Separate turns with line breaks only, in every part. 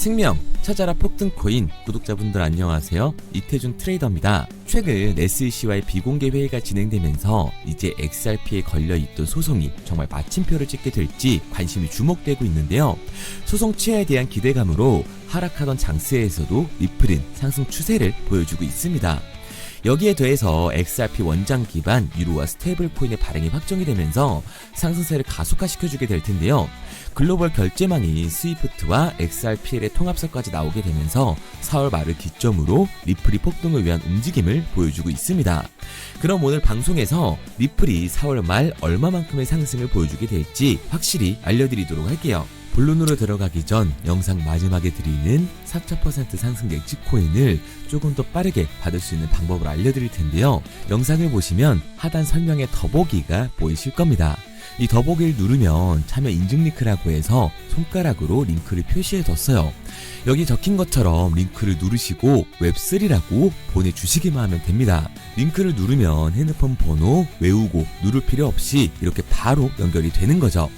특명 찾아라 폭등 코인 구독자분들 안녕하세요. 이태준 트레이더입니다. 최근 SEC와의 비공개 회의가 진행되면서 이제 XRP에 걸려있던 소송이 정말 마침표를 찍게 될지 관심이 주목되고 있는데요. 소송 취하에 대한 기대감으로 하락하던 장세에서도 리플은 상승 추세를 보여주고 있습니다 여기에 더해서 XRP 원장 기반 유로와 스테이블 코인의 발행이 확정이 되면서 상승세를 가속화시켜주게 될 텐데요. 글로벌 결제망인 스위프트와 XRPL의 통합설까지 나오게 되면서 4월 말을 기점으로 리플이 폭등을 위한 움직임을 보여주고 있습니다. 그럼 오늘 방송에서 리플이 4월 말 얼마만큼의 상승을 보여주게 될지 확실히 알려드리도록 할게요. 본론으로 들어가기 전 영상 마지막에 드리는 4,000% 상승 예치 코인을 조금 더 빠르게 받을 수 있는 방법을 알려드릴 텐데요. 영상을 보시면 하단 설명에 더보기가 보이실 겁니다. 이 더보기를 누르면 참여 인증 링크라고 해서 손가락으로 링크를 표시해 뒀어요. 여기 적힌 것처럼 링크를 누르시고 웹3라고 보내주시기만 하면 됩니다. 링크를 누르면 핸드폰 번호 외우고 누를 필요 없이 이렇게 바로 연결이 되는 거죠.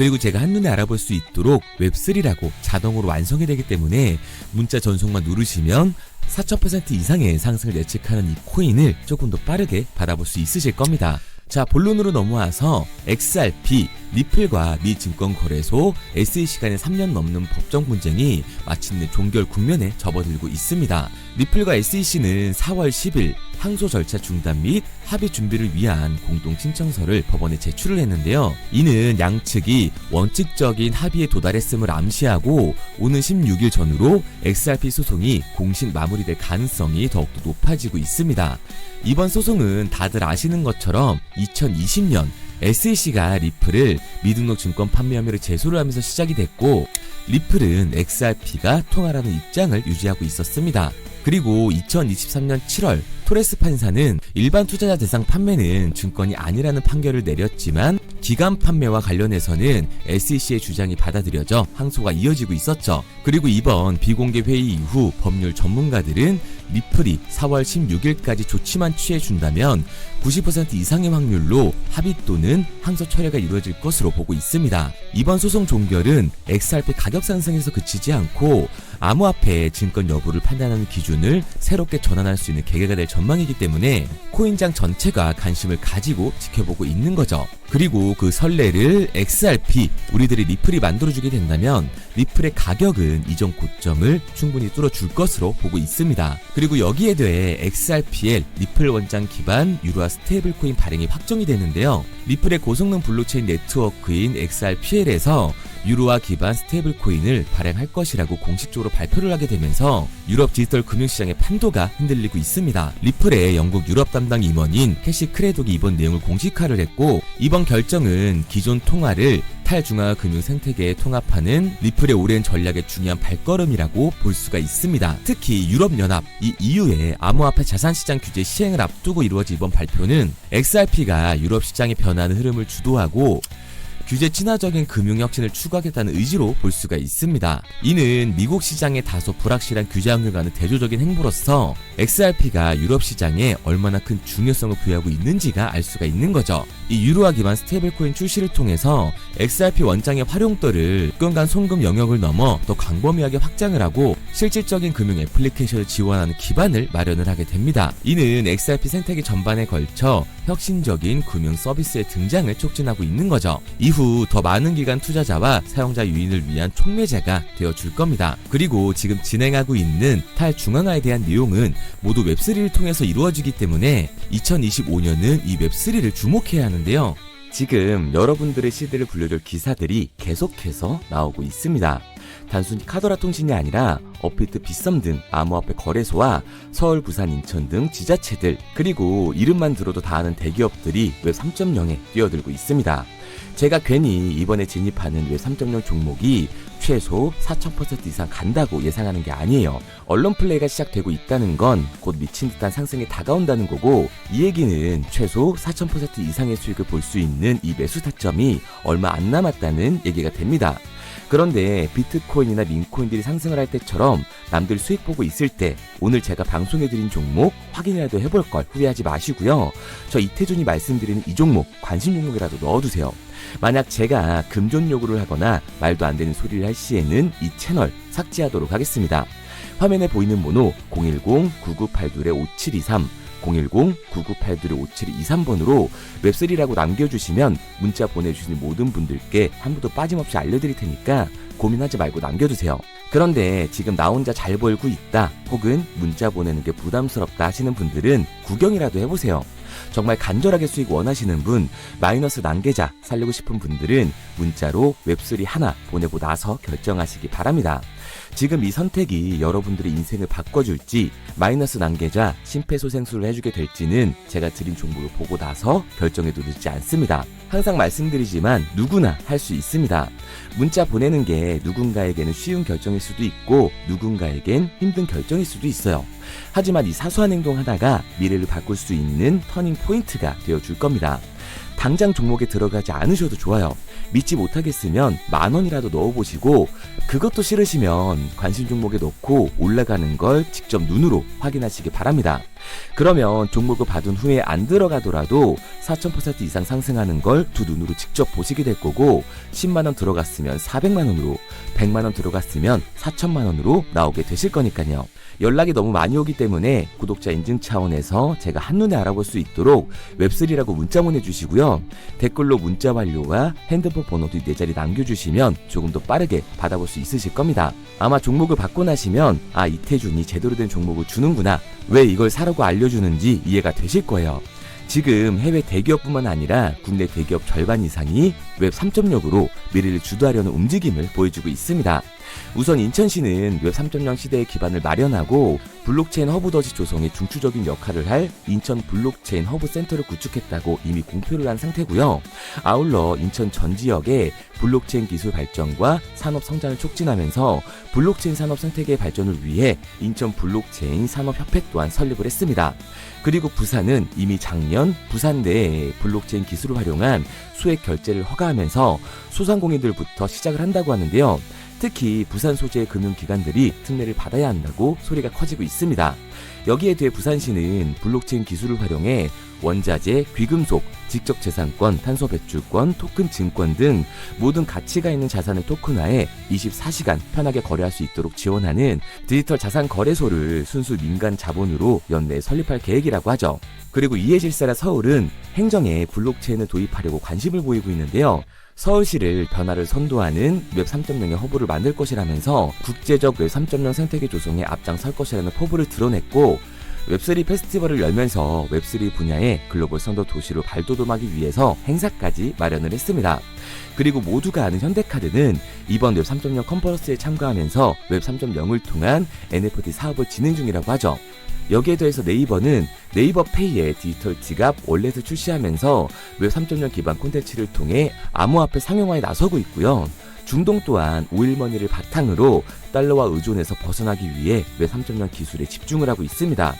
그리고 제가 한눈에 알아볼 수 있도록 웹3라고 자동으로 완성이 되기 때문에 문자 전송만 누르시면 4,000% 이상의 상승을 예측하는 이 코인을 조금 더 빠르게 받아볼 수 있으실 겁니다. 자, 본론으로 넘어와서 XRP, 리플과 미 증권거래소, SEC 간의 3년 넘는 법정 분쟁이 마침내 종결 국면에 접어들고 있습니다. 리플과 SEC는 4월 10일 항소 절차 중단 및 합의 준비를 위한 공동 신청서를 법원에 제출을 했는데요. 이는 양측이 원칙적인 합의에 도달했음을 암시하고 오는 16일 전후로 XRP 소송이 공식 마무리될 가능성이 더욱더 높아지고 있습니다. 이번 소송은 다들 아시는 것처럼 2020년 SEC가 리플을 미등록 증권 판매 혐의로 제소를 하면서 시작이 됐고 리플은 XRP가 통화라는 입장을 유지하고 있었습니다. 그리고 2023년 7월 토레스 판사는 일반 투자자 대상 판매는 증권이 아니라는 판결을 내렸지만 기간 판매와 관련해서는 SEC의 주장이 받아들여져 항소가 이어지고 있었죠. 그리고 이번 비공개 회의 이후 법률 전문가들은 리플이 4월 16일까지 조치만 취해준다면 90% 이상의 확률로 합의 또는 항소 철회가 이루어질 것으로 보고 있습니다. 이번 소송 종결은 XRP 가격 상승에서 그치지 않고 암호화폐의 증권 여부를 판단하는 기준을 새롭게 전환할 수 있는 계기가 될 전망이기 때문에 코인장 전체가 관심을 가지고 지켜보고 있는 거죠. 그리고 그 설레를 XRP, 우리들이 리플이 만들어주게 된다면 리플의 가격은 이전 고점을 충분히 뚫어줄 것으로 보고 있습니다. 그리고 여기에 대해 XRPL, 리플 원장 기반 유로화 스테이블 코인 발행이 확정이 되는데요. 리플의 고성능 블록체인 네트워크인 XRPL에서 유로화 기반 스테이블 코인을 발행할 것이라고 공식적으로 발표를 하게 되면서 유럽 디지털 금융시장의 판도가 흔들리고 있습니다. 리플의 영국 유럽 담당 임원인 캐시 크레독이 이번 내용을 공식화를 했고 이번 결정은 기존 통화를 탈중앙화 금융 생태계에 통합하는 리플의 오랜 전략의 중요한 발걸음이라고 볼 수가 있습니다. 특히 유럽연합, 이 EU의 암호화폐 자산시장 규제 시행을 앞두고 이루어진 이번 발표는 XRP가 유럽 시장의 변화하는 흐름을 주도하고 규제 친화적인 금융 혁신을 추구하겠다는 의지로 볼 수가 있습니다. 이는 미국 시장의 다소 불확실한 규제 환경과는 대조적인 행보로서 XRP가 유럽 시장에 얼마나 큰 중요성을 부여하고 있는지가 알 수가 있는 거죠. 이 유로화 기반 스테이블코인 출시를 통해서 XRP 원장의 활용도를 건간 송금 영역을 넘어 더 광범위하게 확장을 하고 실질적인 금융 애플리케이션을 지원하는 기반을 마련을 하게 됩니다. 이는 XRP 생태계 전반에 걸쳐 혁신적인 금융 서비스의 등장을 촉진하고 있는 거죠. 이후 더 많은 기관 투자자와 사용자 유인을 위한 촉매제가 되어 줄 겁니다. 그리고 지금 진행하고 있는 탈중앙화에 대한 내용은 모두 웹3를 통해서 이루어지기 때문에 2025년은 이 웹3를 주목해야 하는 데요. 지금 여러분들의 시대를 불려줄 기사들이 계속해서 나오고 있습니다. 단순히 카더라 통신이 아니라 어피트 비썸 등 암호화폐 거래소와 서울, 부산, 인천 등 지자체들 그리고 이름만 들어도 다 아는 대기업들이 웹 3.0에 뛰어들고 있습니다. 제가 괜히 이번에 진입하는 웹 3.0 종목이 최소 4,000% 이상 간다고 예상하는 게 아니에요. 언론 플레이가 시작되고 있다는 건 곧 미친 듯한 상승이 다가온다는 거고 이 얘기는 최소 4,000% 이상의 수익을 볼 수 있는 이 매수 타점이 얼마 안 남았다는 얘기가 됩니다. 그런데 비트 코인이나 민코인들이 상승을 할 때처럼 남들 수익 보고 있을 때 오늘 제가 방송해드린 종목 확인이라도 해볼 걸 후회하지 마시고요. 저 이태준이 말씀드리는 이 종목 관심 종목이라도 넣어두세요. 만약 제가 금전 요구를 하거나 말도 안 되는 소리를 할 시에는 이 채널 삭제하도록 하겠습니다. 화면에 보이는 번호 010-9982-5723 010-9982-5723번으로 웹3라고 남겨주시면 문자 보내주신 모든 분들께 한 분도 빠짐없이 알려드릴 테니까 고민하지 말고 남겨주세요. 그런데 지금 나 혼자 잘 벌고 있다 혹은 문자 보내는 게 부담스럽다 하시는 분들은 구경이라도 해보세요. 정말 간절하게 수익 원하시는 분, 마이너스 난계자 살리고 싶은 분들은 문자로 웹3 하나 보내고 나서 결정하시기 바랍니다. 지금 이 선택이 여러분들의 인생을 바꿔줄지 마이너스 난계자 심폐소생술을 해주게 될지는 제가 드린 정보를 보고 나서 결정해도 늦지 않습니다. 항상 말씀드리지만 누구나 할 수 있습니다. 문자 보내는 게 누군가에게는 쉬운 결정일 수도 있고 누군가에겐 힘든 결정일 수도 있어요. 하지만 이 사소한 행동 하나가 미래를 바꿀 수 있는 터닝 포인트가 되어 줄 겁니다. 당장 종목에 들어가지 않으셔도 좋아요. 믿지 못하겠으면 만 원이라도 넣어보시고 그것도 싫으시면 관심 종목에 넣고 올라가는 걸 직접 눈으로 확인하시기 바랍니다. 그러면 종목을 받은 후에 안 들어가더라도 4,000% 이상 상승하는 걸 두 눈으로 직접 보시게 될 거고 10만 원 들어갔으면 400만 원으로 100만 원 들어갔으면 4천만 원으로 나오게 되실 거니까요. 연락이 너무 많이 오기 때문에 구독자 인증 차원에서 제가 한눈에 알아볼 수 있도록 웹3라고 문자 보내주시고요. 댓글로 문자 완료와 핸드폰 번호도 네 자리 남겨주시면 조금 더 빠르게 받아볼 수 있으실 겁니다. 아마 종목을 받고 나시면 아 이태준이 제대로 된 종목을 주는구나 왜 이걸 사 라고 알려주는지 이해가 되실 거예요. 지금 해외 대기업뿐만 아니라 국내 대기업 절반 이상이 웹 3.0으로 미래를 주도하려는 움직임을 보여주고 있습니다. 우선 인천시는 웹 3.0 시대의 기반을 마련하고 블록체인 허브 더지 조성에 중추적인 역할을 할 인천 블록체인 허브 센터를 구축했다고 이미 공표를 한 상태고요. 아울러 인천 전 지역에 블록체인 기술 발전과 산업 성장을 촉진하면서 블록체인 산업 생태계 발전을 위해 인천 블록체인 산업협회 또한 설립을 했습니다. 그리고 부산은 이미 작년 부산 내에 블록체인 기술을 활용한 수액 결제를 허가하면서 소상공인들부터 시작을 한다고 하는데요. 특히 부산 소재의 금융기관들이 특례를 받아야 한다고 소리가 커지고 있습니다. 여기에 대해 부산시는 블록체인 기술을 활용해 원자재, 귀금속, 직접재산권, 탄소배출권, 토큰 증권 등 모든 가치가 있는 자산을 토큰화해 24시간 편하게 거래할 수 있도록 지원하는 디지털 자산 거래소를 순수 민간 자본으로 연내에 설립할 계획이라고 하죠. 그리고 이해 질사라 서울은 행정에 블록체인을 도입하려고 관심을 보이고 있는데요. 서울시를 변화를 선도하는 웹 3.0의 허브를 만들 것이라면서 국제적 웹 3.0 생태계 조성에 앞장설 것이라는 포부를 드러냈고 웹3 페스티벌을 열면서 웹3 분야의 글로벌 선도 도시로 발돋움하기 위해서 행사까지 마련을 했습니다. 그리고 모두가 아는 현대카드는 이번 웹 3.0 컨퍼런스에 참가하면서 웹 3.0을 통한 NFT 사업을 진행 중이라고 하죠. 여기에 더해서 네이버는 네이버 페이의 디지털 지갑 월렛을 출시하면서 웹 3.0 기반 콘텐츠를 통해 암호화폐 상용화에 나서고 있고요. 중동 또한 오일머니를 바탕으로 달러와 의존에서 벗어나기 위해 웹 3.0 기술에 집중을 하고 있습니다.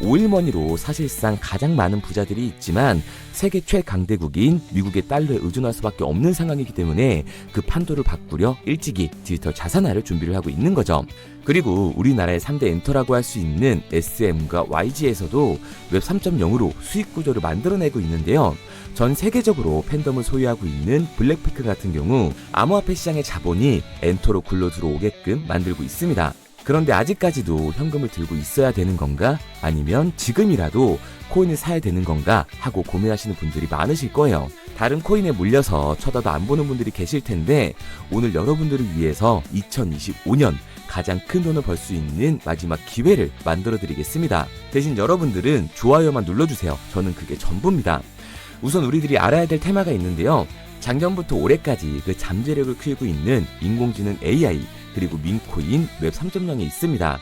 오일머니로 사실상 가장 많은 부자들이 있지만 세계 최강대국인 미국의 달러에 의존할 수밖에 없는 상황이기 때문에 그 판도를 바꾸려 일찍이 디지털 자산화를 준비를 하고 있는 거죠. 그리고 우리나라의 3대 엔터라고 할 수 있는 SM과 YG에서도 웹 3.0으로 수익 구조를 만들어내고 있는데요. 전 세계적으로 팬덤을 소유하고 있는 블랙피크 같은 경우 암호화폐 시장의 자본이 엔터로 굴러 들어오게끔 만들고 있습니다. 그런데 아직까지도 현금을 들고 있어야 되는 건가? 아니면 지금이라도 코인을 사야 되는 건가? 하고 고민하시는 분들이 많으실 거예요. 다른 코인에 물려서 쳐다도 안 보는 분들이 계실 텐데 오늘 여러분들을 위해서 2025년 가장 큰 돈을 벌 수 있는 마지막 기회를 만들어 드리겠습니다. 대신 여러분들은 좋아요만 눌러주세요. 저는 그게 전부입니다. 우선 우리들이 알아야 될 테마가 있는데요. 작년부터 올해까지 그 잠재력을 키우고 있는 인공지능 AI 그리고 민코인 웹 3.0에 있습니다.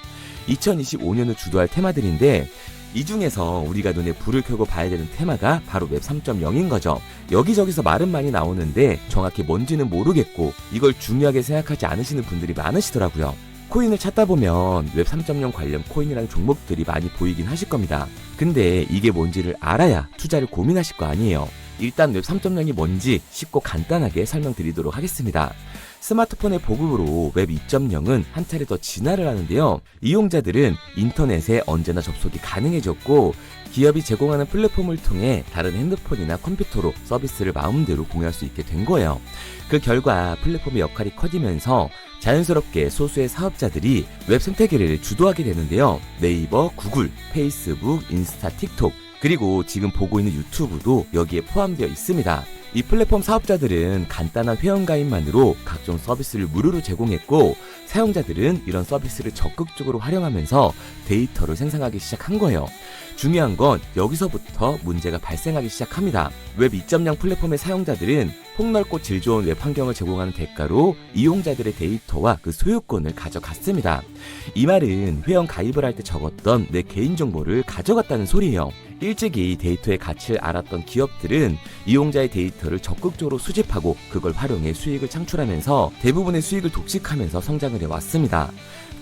2025년을 주도할 테마들인데 이 중에서 우리가 눈에 불을 켜고 봐야 되는 테마가 바로 웹 3.0인 거죠. 여기저기서 말은 많이 나오는데 정확히 뭔지는 모르겠고 이걸 중요하게 생각하지 않으시는 분들이 많으시더라고요. 코인을 찾다 보면 웹 3.0 관련 코인이라는 종목들이 많이 보이긴 하실 겁니다. 근데 이게 뭔지를 알아야 투자를 고민하실 거 아니에요. 일단 웹 3.0이 뭔지 쉽고 간단하게 설명드리도록 하겠습니다. 스마트폰의 보급으로 웹 2.0은 한 차례 더 진화를 하는데요. 이용자들은 인터넷에 언제나 접속이 가능해졌고 기업이 제공하는 플랫폼을 통해 다른 핸드폰이나 컴퓨터로 서비스를 마음대로 공유할 수 있게 된 거예요. 그 결과 플랫폼의 역할이 커지면서 자연스럽게 소수의 사업자들이 웹 생태계를 주도하게 되는데요. 네이버, 구글, 페이스북, 인스타, 틱톡, 그리고 지금 보고 있는 유튜브도 여기에 포함되어 있습니다. 이 플랫폼 사업자들은 간단한 회원가입만으로 각종 서비스를 무료로 제공했고 사용자들은 이런 서비스를 적극적으로 활용하면서 데이터를 생성하기 시작한 거예요. 중요한 건 여기서부터 문제가 발생하기 시작합니다. 웹 2.0 플랫폼의 사용자들은 폭넓고 질 좋은 웹 환경을 제공하는 대가로 이용자들의 데이터와 그 소유권을 가져갔습니다. 이 말은 회원 가입을 할 때 적었던 내 개인정보를 가져갔다는 소리예요. 일찍이 데이터의 가치를 알았던 기업들은 이용자의 데이터를 적극적으로 수집하고 그걸 활용해 수익을 창출하면서 대부분의 수익을 독식하면서 성장을 해왔습니다.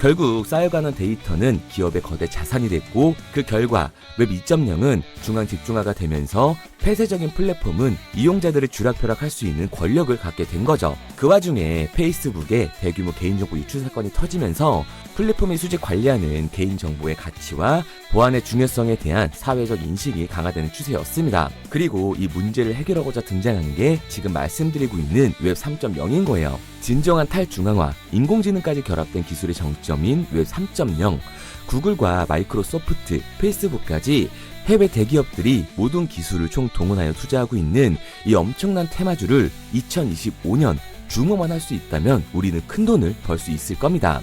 결국 쌓여가는 데이터는 기업의 거대 자산이 됐고 그 결과 웹 2.0은 중앙 집중화가 되면서 폐쇄적인 플랫폼은 이용자들을 쥐락펴락할 수 있는 권력을 갖게 된 거죠. 그 와중에 페이스북에 대규모 개인정보 유출 사건이 터지면서 플랫폼이 수집 관리하는 개인정보의 가치와 보안의 중요성에 대한 사회적 인식이 강화되는 추세였습니다. 그리고 이 문제를 해결하고자 등장한 게 지금 말씀드리고 있는 웹 3.0인 거예요. 진정한 탈중앙화, 인공지능까지 결합된 기술의 정점인 웹 3.0, 구글과 마이크로소프트, 페이스북까지 해외 대기업들이 모든 기술을 총 동원하여 투자하고 있는 이 엄청난 테마주를 2025년 중호만 할 수 있다면 우리는 큰 돈을 벌 수 있을 겁니다.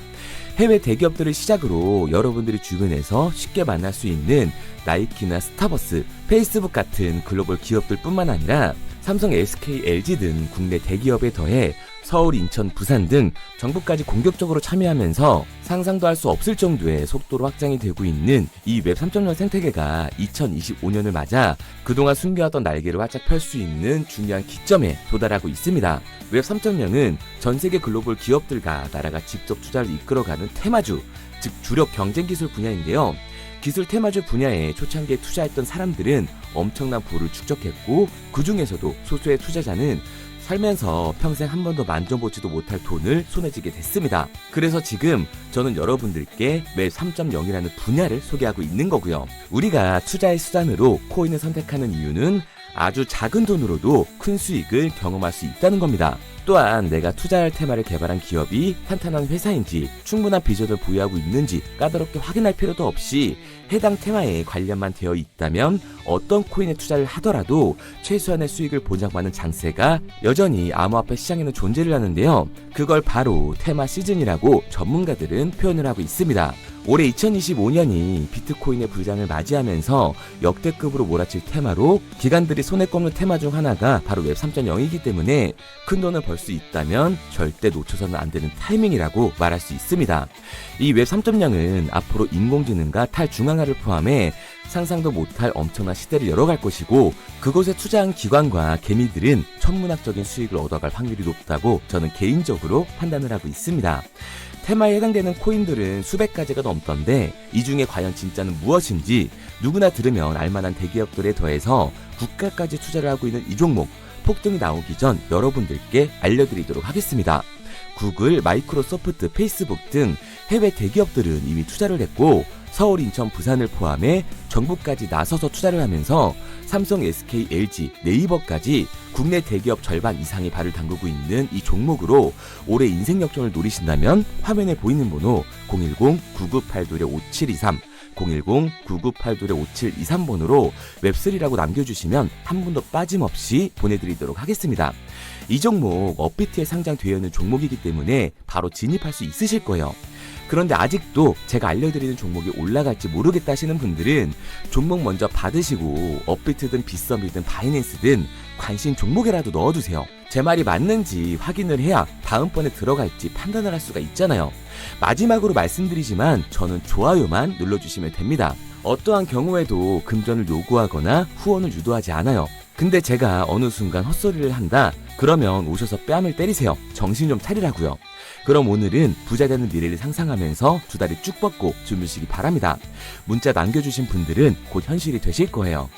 해외 대기업들을 시작으로 여러분들이 주변에서 쉽게 만날 수 있는 나이키나 스타버스, 페이스북 같은 글로벌 기업들 뿐만 아니라 삼성, SK, LG 등 국내 대기업에 더해 서울, 인천, 부산 등 정부까지 공격적으로 참여하면서 상상도 할 수 없을 정도의 속도로 확장이 되고 있는 이 웹 3.0 생태계가 2025년을 맞아 그동안 숨겨왔던 날개를 활짝 펼 수 있는 중요한 기점에 도달하고 있습니다. 웹 3.0은 전 세계 글로벌 기업들과 나라가 직접 투자를 이끌어가는 테마주, 즉 주력 경쟁 기술 분야인데요. 기술 테마주 분야에 초창기에 투자했던 사람들은 엄청난 부를 축적했고 그 중에서도 소수의 투자자는 살면서 평생 한 번도 만져보지도 못할 돈을 손에 쥐게 됐습니다. 그래서 지금 저는 여러분들께 웹 3.0이라는 분야를 소개하고 있는 거고요. 우리가 투자의 수단으로 코인을 선택하는 이유는 아주 작은 돈으로도 큰 수익을 경험할 수 있다는 겁니다. 또한 내가 투자할 테마를 개발한 기업이 탄탄한 회사인지 충분한 비전을 보유하고 있는지 까다롭게 확인할 필요도 없이 해당 테마에 관련만 되어 있다면 어떤 코인에 투자를 하더라도 최소한의 수익을 보장받는 장세가 여전히 암호화폐 시장에는 존재를 하는데요. 그걸 바로 테마 시즌이라고 전문가들은 표현을 하고 있습니다. 올해 2025년이 비트코인의 불장을 맞이하면서 역대급으로 몰아칠 테마로 기관들이 손에 꼽는 테마 중 하나가 바로 웹 3.0이기 때문에 큰 돈을 벌수 있다면 절대 놓쳐서는 안 되는 타이밍이라고 말할 수 있습니다. 이 웹 3.0은 앞으로 인공지능과 탈중앙화를 포함해 상상도 못할 엄청난 시대를 열어갈 것이고 그곳에 투자한 기관과 개미들은 천문학적인 수익을 얻어갈 확률이 높다고 저는 개인적으로 판단을 하고 있습니다. 테마에 해당되는 코인들은 수백 가지가 넘던데 이 중에 과연 진짜는 무엇인지 누구나 들으면 알만한 대기업들에 더해서 국가까지 투자를 하고 있는 이 종목 폭등이 나오기 전 여러분들께 알려드리도록 하겠습니다. 구글, 마이크로소프트, 페이스북 등 해외 대기업들은 이미 투자를 했고 서울, 인천, 부산을 포함해 정부까지 나서서 투자를 하면서 삼성, SK, LG, 네이버까지 국내 대기업 절반 이상이 발을 담그고 있는 이 종목으로 올해 인생 역전을 노리신다면 화면에 보이는 번호 010-9982-5723 010-9982-5723번으로 웹3라고 남겨주시면 한 분도 빠짐없이 보내드리도록 하겠습니다. 이 종목 업비트에 상장되어 있는 종목이기 때문에 바로 진입할 수 있으실 거예요. 그런데 아직도 제가 알려드리는 종목이 올라갈지 모르겠다 하시는 분들은 종목 먼저 받으시고 업비트든 빗썸이든 바이낸스든 관심 종목이라도 넣어두세요. 제 말이 맞는지 확인을 해야 다음번에 들어갈지 판단을 할 수가 있잖아요. 마지막으로 말씀드리지만 저는 좋아요만 눌러주시면 됩니다. 어떠한 경우에도 금전을 요구하거나 후원을 유도하지 않아요. 근데 제가 어느 순간 헛소리를 한다? 그러면 오셔서 뺨을 때리세요. 정신 좀 차리라고요. 그럼 오늘은 부자 되는 미래를 상상하면서 두 다리 쭉 뻗고 주무시기 바랍니다. 문자 남겨주신 분들은 곧 현실이 되실 거예요.